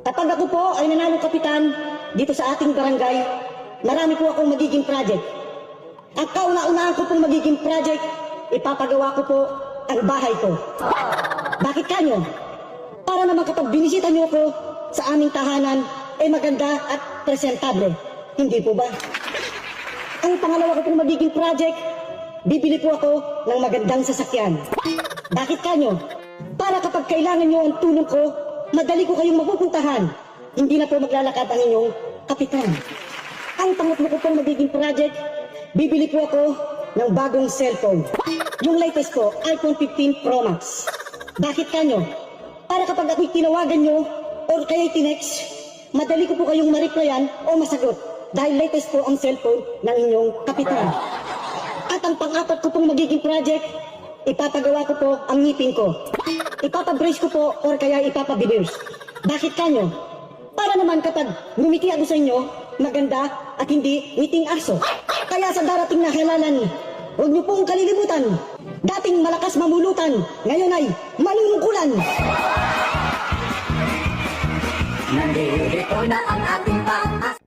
Kapag ako po ay nanalo kapitan dito sa ating barangay, marami po akong magiging project. Ang kauna-unahan ko pong magiging project, ipapagawa ko po ang bahay ko. Bakit kanyo? Para naman kapag binisita niyo ako sa aming tahanan, ay maganda at presentable. Hindi po ba? Ang pangalawa ko pong magiging project, bibili po ako ng magandang sasakyan. Bakit kanyo? Para kapag kailangan nyo ang tulong ko, madali ko kayong mapupuntahan. Hindi na po maglalakad ang inyong kapitan. Ang pangatlo ko pong magiging project, bibili po ako ng bagong cellphone. Yung latest po, iPhone 15 Pro Max. Bakit kanyo? Para kapag ako'y tinawagan nyo or kaya'y tinext, madali ko po kayong ma-replyan o masagot dahil latest po ang cellphone ng inyong kapitan. At ang pang-apat ko pong magiging project, ipapagawa ko po ang ngipin ko. Ipapabrace ko po or kaya ipapabineers. Bakit kanyo? Para naman kapag ngumiti ako sa inyo, maganda at hindi ngiting aso. Kaya sa darating na halalan, huwag niyo pong kalilimutan. Dating malakas mamulutan, ngayon ay manunungkulan. Nandito na ang ating pang